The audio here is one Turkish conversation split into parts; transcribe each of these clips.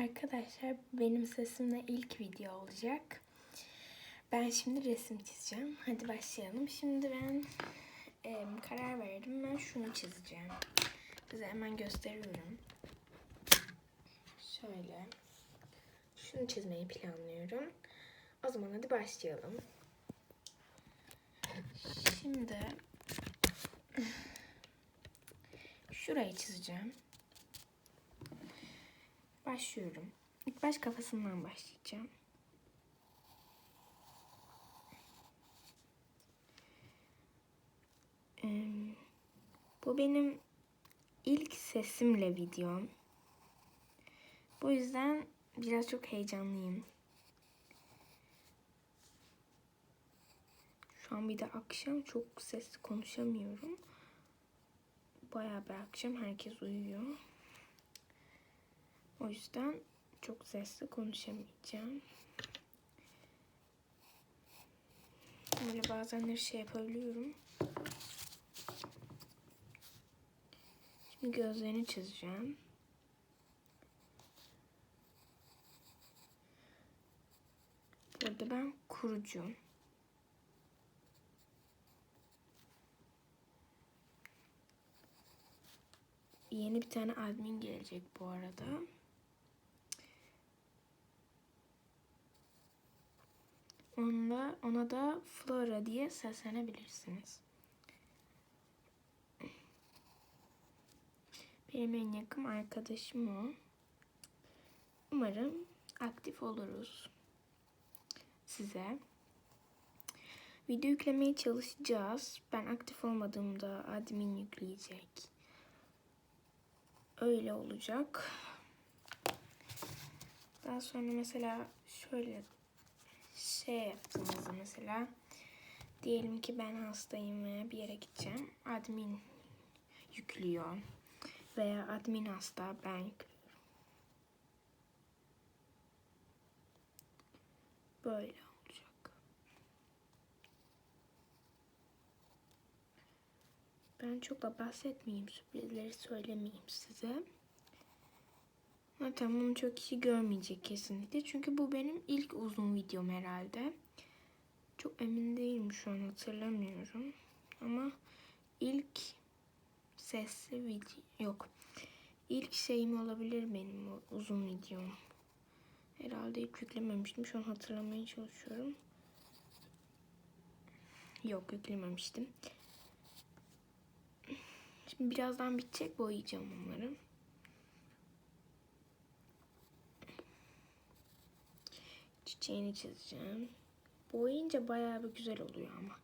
Arkadaşlar benim sesimle ilk video olacak. Ben şimdi resim çizeceğim. Hadi başlayalım. Şimdi ben e, karar verdim. Ben şunu çizeceğim. Size hemen gösteriyorum. Şöyle. Şunu çizmeyi planlıyorum. O zaman hadi başlayalım. Şimdi şurayı çizeceğim. Başlıyorum. İlk baş kafasından başlayacağım. Bu benim ilk sesimle videom. Bu yüzden biraz çok heyecanlıyım. Şu an bir de akşam çok sesli konuşamıyorum. Bayağı bir akşam herkes uyuyor. O yüzden çok sesli konuşamayacağım. Böyle bazen de şey yapabiliyorum. Şimdi gözlerini çizeceğim. Burada ben kurucu. Yeni bir tane admin gelecek bu arada. Onda, ona da Flora diye seslenebilirsiniz. Benim en yakın arkadaşım o. Umarım aktif oluruz size. Video yüklemeye çalışacağız. Ben aktif olmadığımda admin yükleyecek. Öyle olacak. Daha sonra mesela şöyle şey yaptığımızda mesela diyelim ki ben hastayım ve bir yere gideceğim. Admin yüklüyor veya admin hasta ben. Böyle olacak. Ben çok da bahsetmeyeyim, sürprizleri söylemeyeyim size. Zaten bunu çok kişi görmeyecek kesinlikle. Çünkü bu benim ilk uzun videom herhalde. Çok emin değilim şu an hatırlamıyorum. Ama ilk sesli video yok. İlk şeyim olabilir benim o uzun videom. Herhalde ilk yüklememiştim. Şu an hatırlamaya çalışıyorum. Yok yüklememiştim. Şimdi birazdan bitecek boyayacağım onları. Çiçeğini çizeceğim. Boyayınca bayağı bir güzel oluyor ama.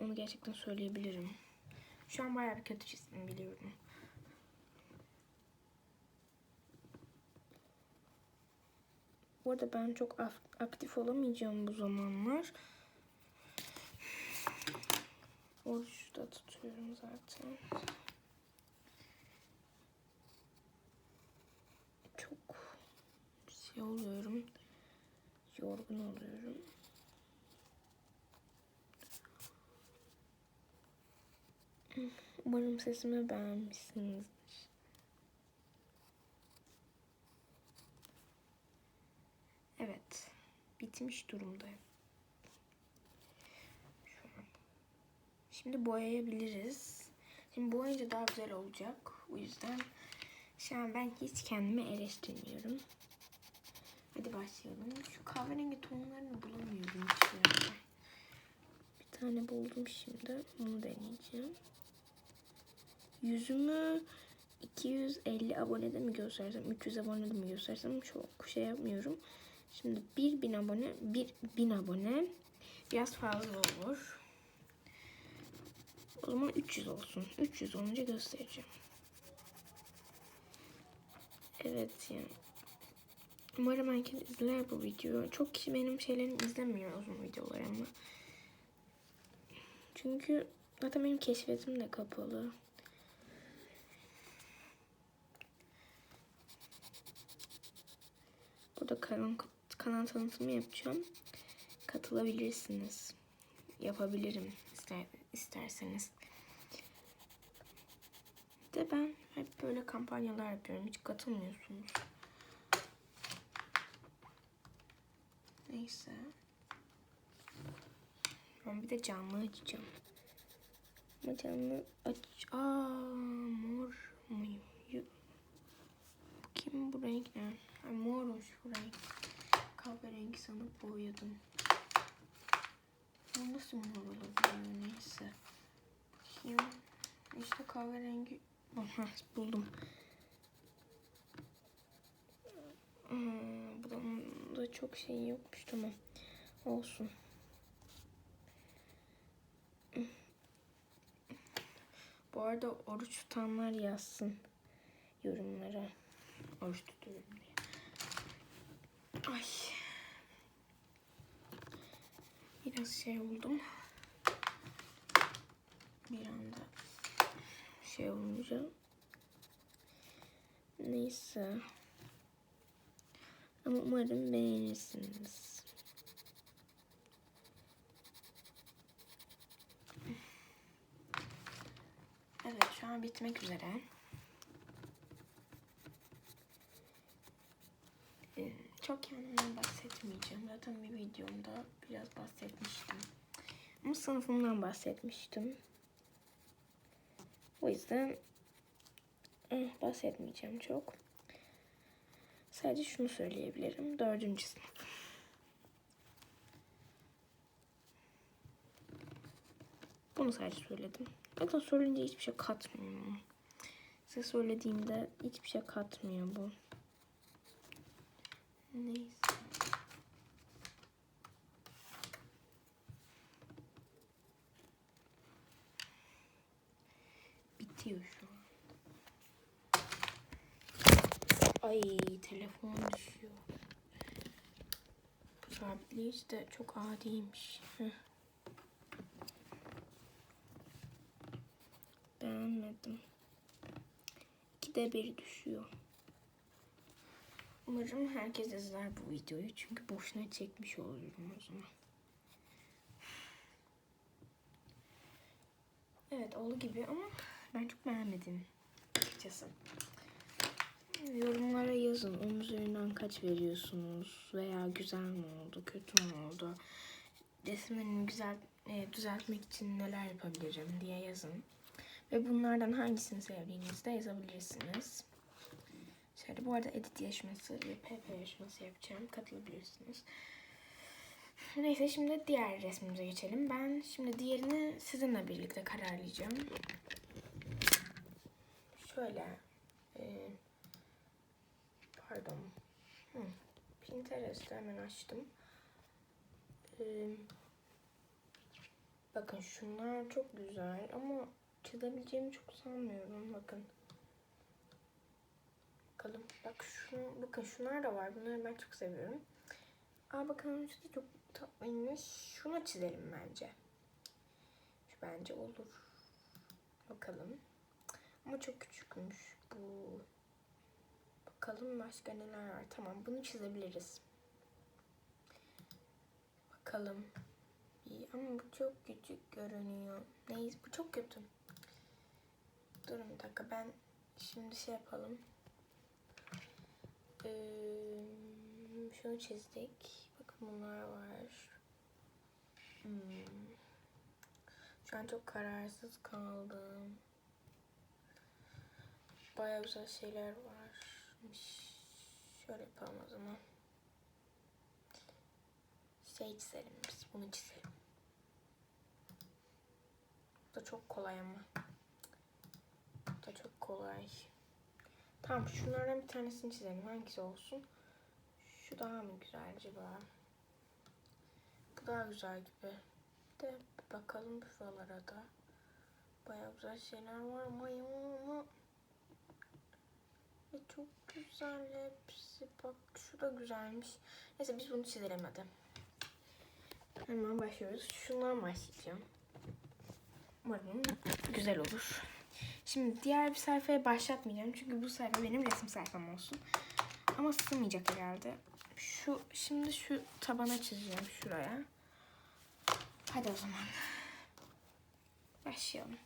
Onu gerçekten söyleyebilirim. Şu an bayağı bir kötü çizdim biliyorum. Bu arada ben çok aktif olamayacağım bu zamanlar. Oruçta tutuyorum zaten. Çok şey oluyorum yorgun oluyorum. Umarım sesimi beğenmişsinizdir. Evet, bitmiş durumdayım. Şimdi boyayabiliriz. Şimdi boyayınca daha güzel olacak. O yüzden şu an ben hiç kendimi eleştirmiyorum. Hadi başlayalım. Şu kahverengi tonlarını bulamıyorum hiçbir Bir tane buldum şimdi. Onu deneyeceğim. Yüzümü 250 abonede mi göstersem, 300 abonede mi göstersem çok şey yapmıyorum. Şimdi 1000 abone, 1000 abone biraz fazla olur. O zaman 300 olsun. 300 olunca göstereceğim. Evet yani. Umarım herkes izler bu videoyu. Çok kişi benim şeylerimi izlemiyor uzun videolar ama. Çünkü zaten benim keşfetim de kapalı. Burada kanal, kanal tanıtımı yapacağım. Katılabilirsiniz. Yapabilirim ister, isterseniz. De ben hep böyle kampanyalar yapıyorum. Hiç katılmıyorsunuz. Neyse. Ben bir de canlı açacağım. Ama canlı aç... Aa mor mu? Yu- Bu kim bu renk ne? Ha, mormuş bu renk. Kahverengi sanıp boyadım. Bu nasıl mor olabiliyor neyse. Bakayım. İşte kahverengi. Buldum. Hmm, bunun da çok şey yokmuş tamam. Olsun. Bu arada oruç tutanlar yazsın yorumlara. Oruç tutuyorum diye. Ay. Biraz şey oldum. Bir anda şey olunca. Neyse. Ama umarım beğenirsiniz. Evet şu an bitmek üzere. Ee, Çok kendimden bahsetmeyeceğim. Zaten bir videomda biraz bahsetmiştim. Ama sınıfımdan bahsetmiştim. O yüzden eh, bahsetmeyeceğim çok. Sadece şunu söyleyebilirim. Dördüncü sınıf. Bunu sadece söyledim. Zaten söyleyince hiçbir şey katmıyor. Size söylediğimde hiçbir şey katmıyor bu. Neyse. Bitiyor şu an. Ay telefon düşüyor. Bu sabitleyici de çok adiymiş. Heh. Beğenmedim. İkide bir düşüyor. Umarım herkes izler bu videoyu. Çünkü boşuna çekmiş olurum o zaman. Evet oldu gibi ama ben çok beğenmedim açıkçası. Yorumlara yazın. Onun üzerinden kaç veriyorsunuz? Veya güzel mi oldu, kötü mü oldu? Resimlerimi güzel e, düzeltmek için neler yapabilirim diye yazın. Ve bunlardan hangisini sevdiğinizi de yazabilirsiniz. Şöyle bu arada edit yarışması ve PP yarışması yapacağım. Katılabilirsiniz. Neyse şimdi diğer resmimize geçelim. Ben şimdi diğerini sizinle birlikte kararlayacağım. Şöyle e, pardon. Hı, Pinterest'te hemen açtım. E, bakın şunlar çok güzel ama çizebileceğimi çok sanmıyorum. Bakın. Bakalım. Bak şu, bakın şunlar da var. Bunları ben çok seviyorum. Aa bakın şu da çok tatlıymış. Şunu çizelim bence. Şu bence olur. Bakalım. Ama çok küçükmüş bu. Bakalım başka neler var. Tamam bunu çizebiliriz. Bakalım. Ama bu çok küçük görünüyor. Neyse bu çok kötü. Durun bir dakika ben şimdi şey yapalım. Ee, şunu çizdik. Bakın bunlar var. Hmm. Şu an çok kararsız kaldım. Bayağı güzel şeyler varmış. Şöyle yapalım o zaman. Şey çizelim biz. Bunu çizelim. Bu da çok kolay ama. Bu da çok kolay. Tamam şunlardan bir tanesini çizelim. Hangisi olsun? Şu daha mı güzel acaba? Bu daha güzel gibi. De bakalım şuralara da. Bayağı güzel şeyler var ama ama ve çok güzel hepsi. Bak şu güzelmiş. Neyse biz bunu çizelim hadi. Hemen başlıyoruz. Şundan başlayacağım. Umarım güzel olur. Şimdi diğer bir sayfaya başlatmayacağım. Çünkü bu sayfa benim resim sayfam olsun. Ama sığmayacak herhalde. Şu şimdi şu tabana çizeceğim şuraya. Hadi o zaman. Başlayalım.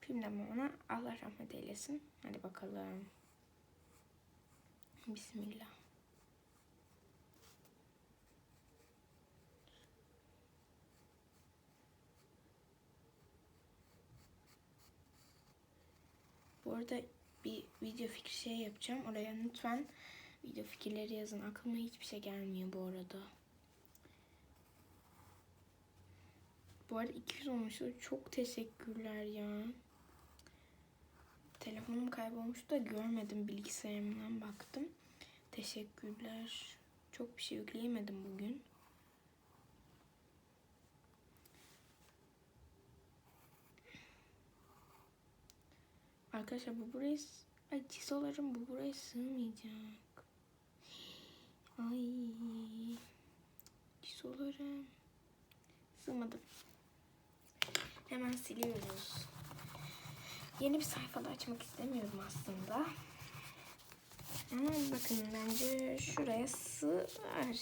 Filmden ona Allah rahmet eylesin. Hadi bakalım. Bismillah. Bu arada bir video fikri şey yapacağım. Oraya lütfen video fikirleri yazın. Aklıma hiçbir şey gelmiyor bu arada. Bu arada 200 olmuştu. Çok teşekkürler ya. Telefonum kaybolmuştu da görmedim. Bilgisayarımdan baktım. Teşekkürler. Çok bir şey yükleyemedim bugün. Arkadaşlar bu buraya ay çisolarım bu buraya sığmayacak. Ay çisolarım sığmadı. Hemen siliyoruz. Yeni bir sayfada açmak istemiyorum aslında. Ama bakın bence şuraya sığar.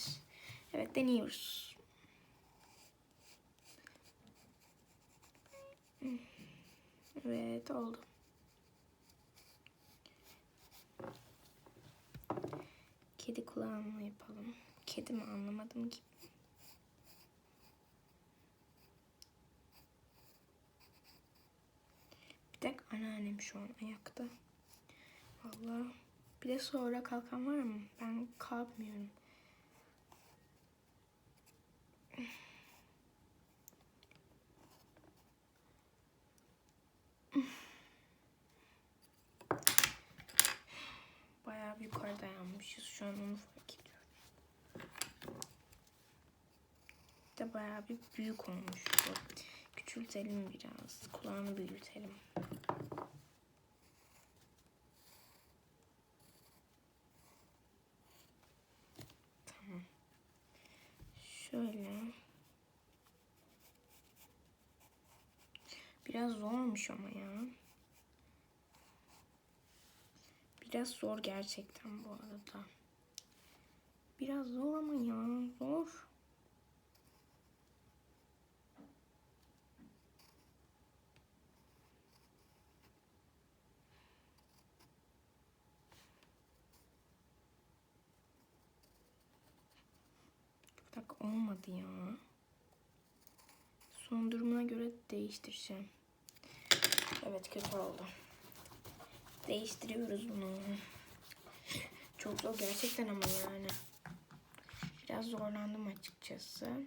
Evet deniyoruz. Evet oldu. Kedi kulağını yapalım. Kedi mi anlamadım ki. Anneannem şu an ayakta. Vallahi bir de sonra kalkan var mı? Ben kalkmıyorum. Bayağı bir yukarıda yanmışız. Şu an onu fark ediyorum. Bir de bayağı bir büyük olmuş bu. Küçültelim biraz. Kulağını büyütelim. Tamam. Şöyle. Biraz zormuş ama ya. Biraz zor gerçekten bu arada. Biraz zor ama ya zor. Bir dakika olmadı ya. Son durumuna göre değiştireceğim. Evet kötü oldu. Değiştiriyoruz bunu. Çok zor gerçekten ama yani. Biraz zorlandım açıkçası.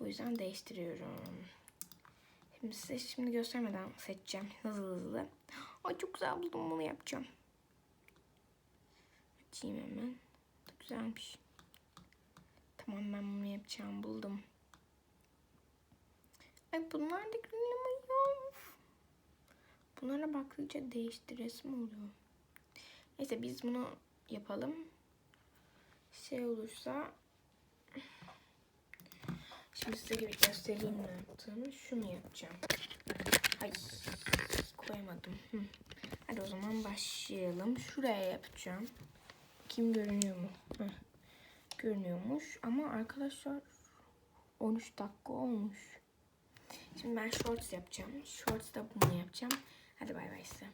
Bu yüzden değiştiriyorum. Şimdi size şimdi göstermeden seçeceğim hızlı hızlı. Ay çok güzel buldum bunu yapacağım. Açayım hemen. Güzelmiş. Tamam ben bunu yapacağım buldum. Ay bunlar da ya. Bunlara bakınca değiştiresim oluyor. Neyse biz bunu yapalım. Şey olursa Şimdi size bir göstereyim ne yaptığımı. Şunu yapacağım. Ay koyamadım. Hı. Hadi o zaman başlayalım. Şuraya yapacağım. Kim görünüyor mu? Heh. Görünüyormuş. Ama arkadaşlar 13 dakika olmuş. Şimdi ben shorts yapacağım. Shorts da bunu yapacağım. Hadi bay bay size.